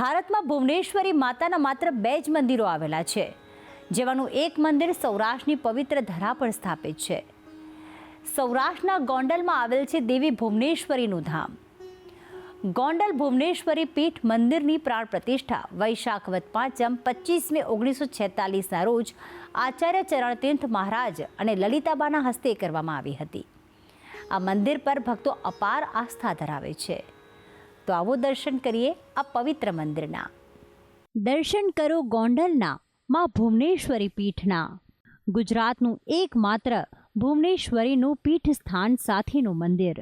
ભારતમાં ભુવનેશ્વરી માતાના માત્ર બે જ મંદિરો આવેલા છે, જેમાંનું એક મંદિર સૌરાષ્ટ્રની પવિત્ર ધરા પર સ્થાપિત છે. સૌરાષ્ટ્રના ગોંડલમાં આવેલ છે દેવી ભુવનેશ્વરીનું ધામ. ગોંડલ ભુવનેશ્વરી પીઠ મંદિરની પ્રાણ પ્રતિષ્ઠા વૈશાખ વદ પાંચમ પચીસ મે ઓગણીસો છેતાલીસના રોજ આચાર્ય ચરણતીર્થ મહારાજ અને લલિતાબાના હસ્તે કરવામાં આવી હતી. આ મંદિર પર ભક્તો અપાર આસ્થા ધરાવે છે. તો આવો દર્શન કરીએ આ પવિત્ર મંદિરના. દર્શન કરો ગોંડલના, માં ભુવનેશ્વરી પીઠના. ગુજરાતનું એકમાત્ર ભુવનેશ્વરીનું પીઠ સ્થાન સાથેનું મંદિર.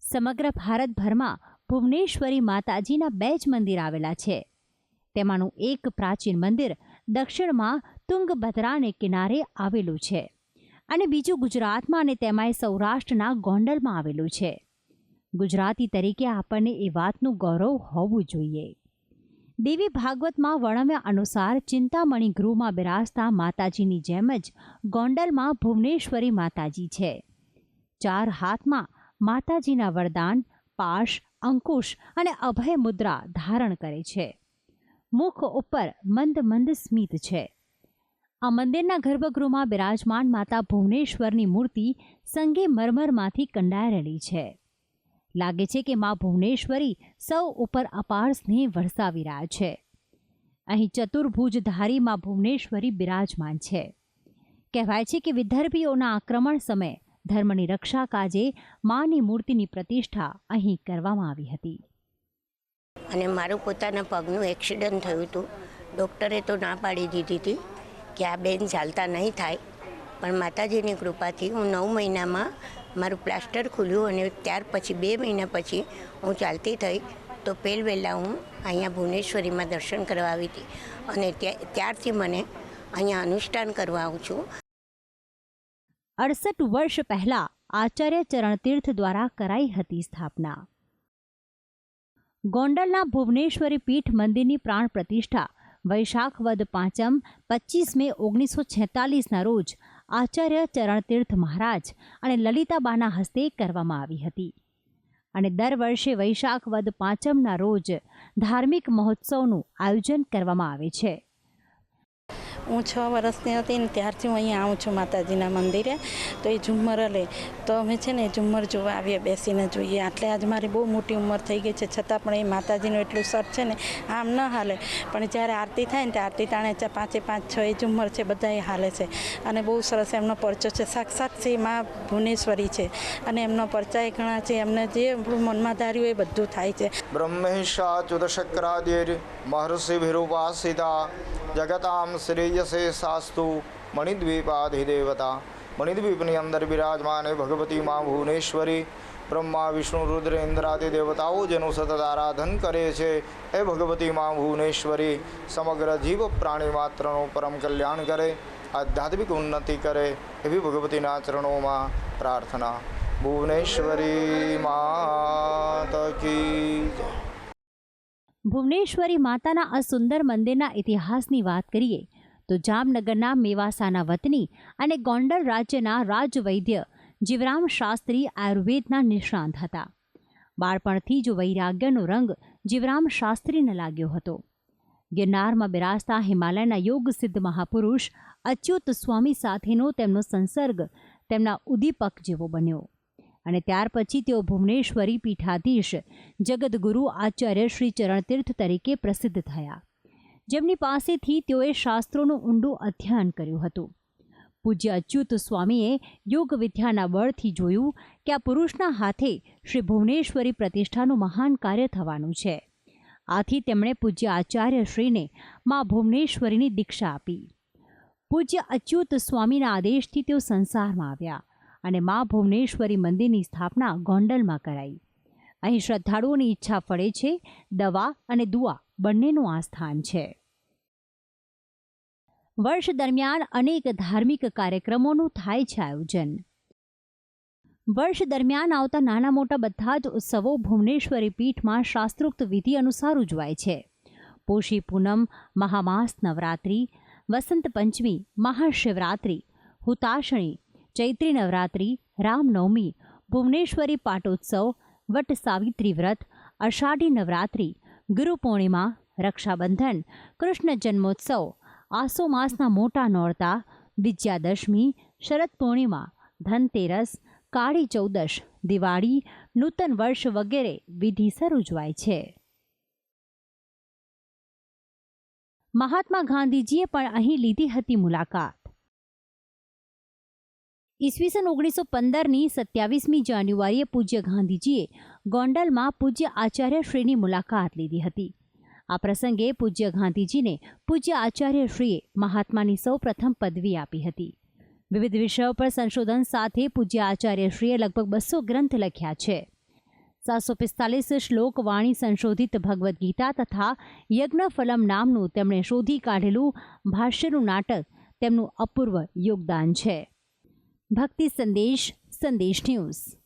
સમગ્ર ભારતભરમાં ભુવનેશ્વરી માતાજીના બે જ મંદિર આવેલા છે. તેમાંનું એક પ્રાચીન મંદિર દક્ષિણમાં તુંગભદ્રાને કિનારે આવેલું છે અને બીજું ગુજરાતમાં અને તેમાંય સૌરાષ્ટ્રના ગોંડલમાં આવેલું છે. ગુજરાતી તરીકે આપણને એ વાતનું ગૌરવ હોવું જોઈએ. દેવી ભાગવતમાં વર્ણવ્યા અનુસાર ચિંતામણી ગૃહમાં બિરાજતા માતાજીની જેમ જ ગોંડલમાં ભુવનેશ્વરી માતાજી છે. ચાર હાથમાં માતાજીના વરદાન, પાશ, અંકુશ અને અભય મુદ્રા ધારણ કરે છે. મુખ ઉપર મંદ મંદ સ્મિત છે. આ મંદિરના ગર્ભગૃહમાં બિરાજમાન માતા ભુવનેશ્વરની મૂર્તિ સંગે મરમરમાંથી કંડારેલી છે. લાગે છે કે મા ભુવનેશ્વરી સૌ ઉપર અપાર સ્નેહ વરસાવી રહ્યા છે. અહીં ચતુર્ભુજધારી મા ભુવનેશ્વરી બિરાજમાન છે. કહેવાય છે કે વિદર્ભીઓના આક્રમણ સમયે ધર્મની રક્ષા કાજે માની મૂર્તિની પ્રતિષ્ઠા અહીં કરવામાં આવી હતી. અને મારું પોતાના પગનું એક્સિડન્ટ થયું હતું. ડૉક્ટરે તો ના પાડી દીધી હતી કે આ બેન ચાલતા નહીં થાય. પણ માતાજીની કૃપાથી હું નવ મહિનામાં મારું પ્લાસ્ટર ખુલ્યું અને ત્યાર પછી બે મહિના પછી હું ચાલતી થઈ તો પેલ વહેલા હું અહીંયા ભુવનેશ્વરીમાં દર્શન કરવા આવી હતી. અને ત્યારથી મને અહીંયા અનુષ્ઠાન કરવા આવું છું. અડસઠ વર્ષ પહેલા આચાર્ય ચરણતીર્થ દ્વારા કરાઈ હતી સ્થાપના. ગોંડલના ભુવનેશ્વરી પીઠ મંદિરની પ્રાણ પ્રતિષ્ઠા વૈશાખ વદ પાંચમ પચીસ મે ઓગણીસો છેતાલીસના રોજ આચાર્ય ચરણતીર્થ મહારાજ અને લલિતાબાના હસ્તે કરવામાં આવી હતી. અને દર વર્ષે વૈશાખ વદ પાંચમના રોજ ધાર્મિક મહોત્સવનું આયોજન કરવામાં આવે છે. હું છ વર્ષની હતી ને ત્યારથી હું અહીંયા આવું છું માતાજીના મંદિરે. તો એ ઝુમ્મર લે તો અમે છે ને ઝુમ્મર જોવા આવીએ, બેસીને જોઈએ. આટલે આજ મારી બહુ મોટી ઉંમર થઈ ગઈ છે. છતાં પણ એ માતાજીનું એટલું સર છે ને, આમ ન હાલે. પણ જ્યારે આરતી થાય ને, તે આરતી તાણે પાંચે પાંચ છ એ ઝુમ્મર છે બધા એ હાલે છે. અને બહુ સરસ એમનો પરચો છે. સાક્ષાત શ્રી મા ભુવનેશ્વરી છે. અને એમનો પરચાય ઘણા છે. એમને જે મનમાં ધાર્યું એ બધું થાય છે. બ્રહ્મેશા ચુદશક્રાદેર મહર્ષિ ભિરુપાસિતા જગતામ શ્રેયસે શાસ્તુ મણિદ્વીપાધિદેવતા મણિદ્વીપની અંદર બિરાજમાન ભગવતી માં ભુવનેશ્વરી બ્રહ્મા વિષ્ણુ રુદ્ર ઇન્દ્રાદિ દેવતાઓ જેનું સતત આરાધન કરે છે એ ભગવતી માં ભુવનેશ્વરી સમગ્ર જીવ પ્રાણી માત્રનું પરમ કલ્યાણ કરે આધ્યાત્મિક ઉન્નતિ કરે એવી ભગવતીના ચરણોમાં પ્રાર્થના ભુવનેશ્વરી માત ભુવનેશ્વરી માતાના આ સુંદર મંદિરના ઇતિહાસની વાત કરીએ, તો જામનગરના મેવાસાના વતની અને ગોંડલ રાજ્યના રાજવૈદ્ય જીવરામ શાસ્ત્રી આયુર્વેદના નિષ્ણાંત હતા. બાળપણથી જ વૈરાગ્યનો રંગ જીવરામ શાસ્ત્રીને લાગ્યો હતો. ગિરનારમાં બિરાજતા હિમાલયના યોગ સિદ્ધ મહાપુરુષ અચ્યુત સ્વામી સાથેનો તેમનો સંસર્ગ તેમના ઉદીપક જેવો બન્યો. અને ત્યાર પછી તેઓ ભુવનેશ્વરી પીઠાધીશ જગદગુરુ આચાર્ય શ્રી ચરણતીર્થ તરીકે પ્રસિદ્ધ થયા. જેમની પાસેથી તેઓએ શાસ્ત્રોનું ઊંડું અધ્યયન કર્યું હતું. પૂજ્ય અચ્યુત સ્વામીએ યોગ વિદ્યાના બળથી જોયું કે આ પુરુષના હાથે શ્રી ભુવનેશ્વરી પ્રતિષ્ઠાનું મહાન કાર્ય થવાનું છે. આથી તેમણે પૂજ્ય આચાર્ય શ્રીને મા ભુવનેશ્વરીની દીક્ષા આપી. પૂજ્ય અચ્યુત સ્વામીના આદેશથી તેઓ સંસારમાં આવ્યા. અને મા ભુવનેશ્વરી મંદિરની સ્થાપના ગોંડલમાં કરાઈ. અહીં શ્રદ્ધાળુઓની ઈચ્છા ફળે છે, દવા અને દુઆ બંનેનું આ સ્થાન છે. વર્ષ દરમિયાન અનેક ધાર્મિક કાર્યક્રમોનું થાય છે આયોજન. વર્ષ દરમિયાન આવતા નાના મોટા બધા જ ઉત્સવો ભુવનેશ્વરી પીઠમાં શાસ્ત્રોક્ત વિધિ અનુસાર ઉજવાય છે. પોષી પૂનમ, મહામાસ નવરાત્રિ, વસંત પંચમી, મહાશિવરાત્રિ, હુતાશણી ચૈત્રી નવરાત્રિ રામનવમી ભુવનેશ્વરી પાટોત્સવ, વટ સાવિત્રી વ્રત, અષાઢી નવરાત્રિ, ગુરુ પૂર્ણિમા, રક્ષાબંધન, કૃષ્ણ જન્મોત્સવ, આસો માસના મોટા નોરતા, વિજયાદશમી, શરદ પૂર્ણિમા, ધનતેરસ, કાળી ચૌદશ, દિવાળી, નૂતન વર્ષ વગેરે વિધિસર ઉજવાય છે. મહાત્મા ગાંધીજીએ પણ અહીં લીધી હતી મુલાકાત. ઈસવીસન ઓગણીસો પંદરની સત્યાવીસમી જાન્યુઆરીએ પૂજ્ય ગાંધીજીએ ગોંડલમાં પૂજ્ય આચાર્યશ્રીની મુલાકાત લીધી હતી. આ પ્રસંગે પૂજ્ય ગાંધીજીને પૂજ્ય આચાર્યશ્રીએ મહાત્માની સૌ પ્રથમ પદવી આપી હતી. વિવિધ વિષયો પર સંશોધન સાથે પૂજ્ય આચાર્યશ્રીએ લગભગ બસો ગ્રંથ લખ્યા છે. સાતસો પિસ્તાલીસ શ્લોક વાણી સંશોધિત ભગવદ્ ગીતા તથા યજ્ઞફલમ નામનું તેમણે શોધી કાઢેલું ભાષ્યનું નાટક તેમનું અપૂર્વ યોગદાન છે. ભક્તિ સંદેશ સંદેશ ન્યૂઝ.